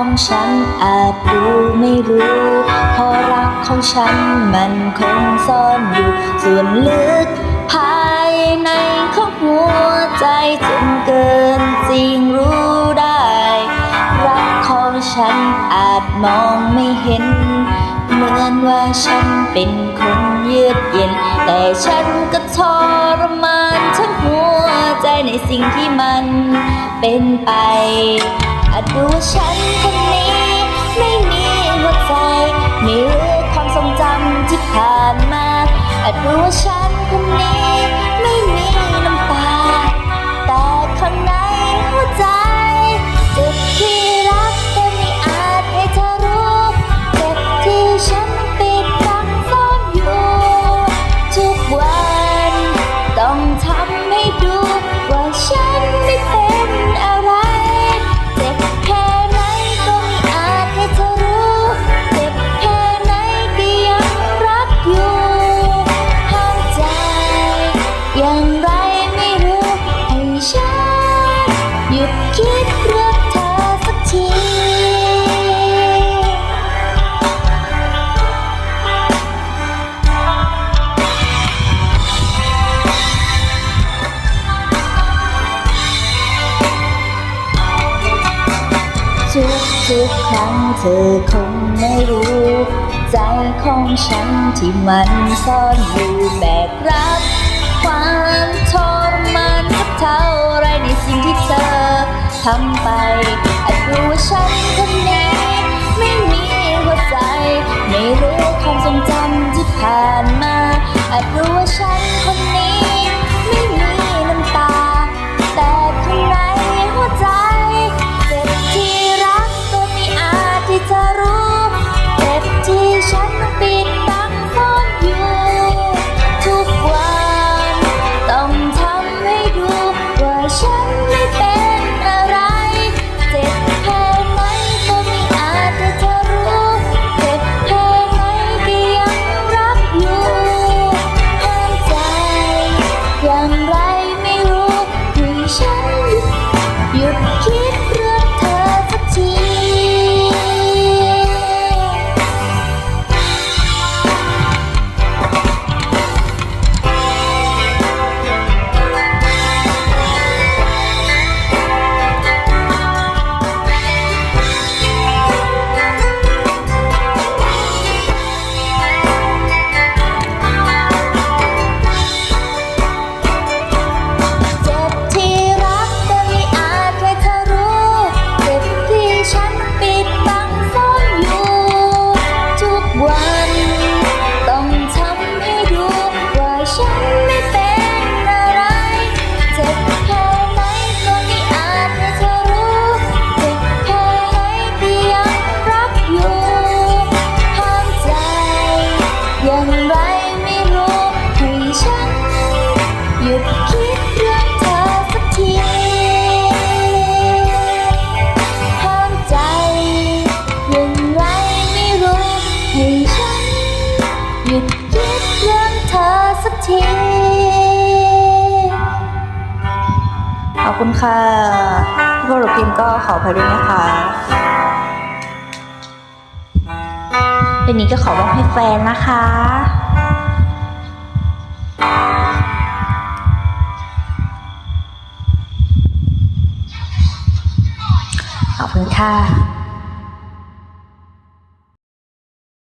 ของฉันอาจดูไม่รู้เพราะรักของฉันมันคงซ่อนอยู่ ส่วนลึกภายในของหัวใจจนเกินจริงรู้ได้ รักของฉันอาจมองไม่เห็น เหมือนว่าฉันเป็นคนเยือกเย็น แต่ฉันก็ทรมานทั้งหัวใจในสิ่งที่มันเป็นไป อาจดูว่าฉันคนนี้ ไม่มีหัวใจ ไม่รู้ความทรงจำที่ผ่านมาอาจดูว่าฉันคนนี้ ทุกทุกๆครั้งเธอคงไม่รู้ ใจของฉันที่มันซ่อนอยู่แบกรับ ความทรมานสักเท่าไรในสิ่งที่เธอทำไปอาจรู้ว่าฉันคนนี้ คุณค่ะพี่บรุพิมก็ขออภัยด้วยนะคะเป็นนี้ก็ขอมอบให้แฟนนะคะขอบคุณค่ะ